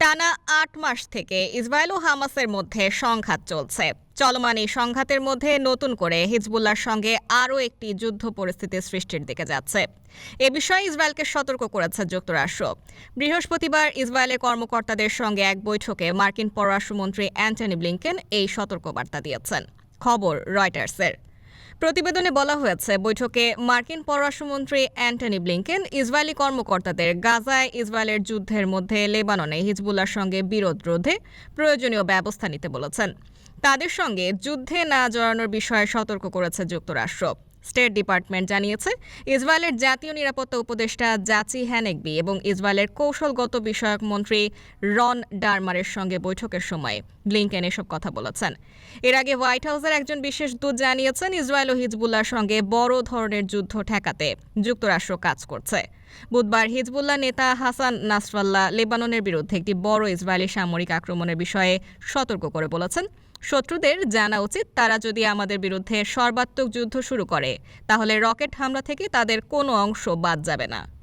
টানা আট মাস থেকে ইসরায়েল ও হামাসের মধ্যে সংঘাত চলছে। চলমান এই সংঘাতের মধ্যে নতুন করে হিজবুল্লাহর সঙ্গে আরও একটি যুদ্ধ পরিস্থিতি সৃষ্টির দিকে যাচ্ছে। এ বিষয়ে ইসরায়েলকে সতর্ক করেছে যুক্তরাষ্ট্র। বৃহস্পতিবার ইসরায়েলের কর্মকর্তাদের সঙ্গে এক বৈঠকে মার্কিন পররাষ্ট্রমন্ত্রী অ্যান্টনি ব্লিংকেন এই সতর্কবার্তা দিয়েছেন। খবর রয়টার্সের। প্রতিবেদনে বলা হয়েছে, বৈঠকে মার্কিন পররাষ্ট্রমন্ত্রী অ্যান্টনি ব্লিংকেন ইসরায়েলি কর্মকর্তাদের গাজায় ইসরায়েলের যুদ্ধের মধ্যে লেবাননে হিজবুল্লার সঙ্গে বিরোধ রোধে প্রয়োজনীয় ব্যবস্থা নিতে বলেছেন। তাদের সঙ্গে যুদ্ধে না জড়ানোর বিষয়ে সতর্ক করেছে যুক্তরাষ্ট্র। স্টেট ডিপার্টমেন্ট জানিয়েছে, ইসরায়েলের জাতীয় নিরাপত্তা উপদেষ্টা জাচি হ্যানেকবি এবং ইসরায়েলের কৌশলগত বিষয়ক মন্ত্রী রন ডারমারের সঙ্গে বৈঠকের সময় ব্লিংকেন এসব কথা বলেছেন। এর আগে হোয়াইট হাউসের একজন বিশেষ দূত জানিয়েছেন, ইসরায়েল ও হিজবুল্লাহর সঙ্গে বড় ধরনের যুদ্ধ ঠেকাতে যুক্তরাষ্ট্র কাজ করছে। বুধবার হিজবুল্লাহ নেতা হাসান নাসরাল্লাহ লেবাননের বিরুদ্ধে একটি বড় ইসরায়েলি সামরিক আক্রমণের বিষয়ে সতর্ক করে বলেছেন শত্রুদের জানা উচিত তারা যদি আমাদের বিরুদ্ধে সর্বাত্মক যুদ্ধ শুরু করে, তাহলে রকেট হামলা থেকে তাদের কোনো অংশ বাদ যাবে না।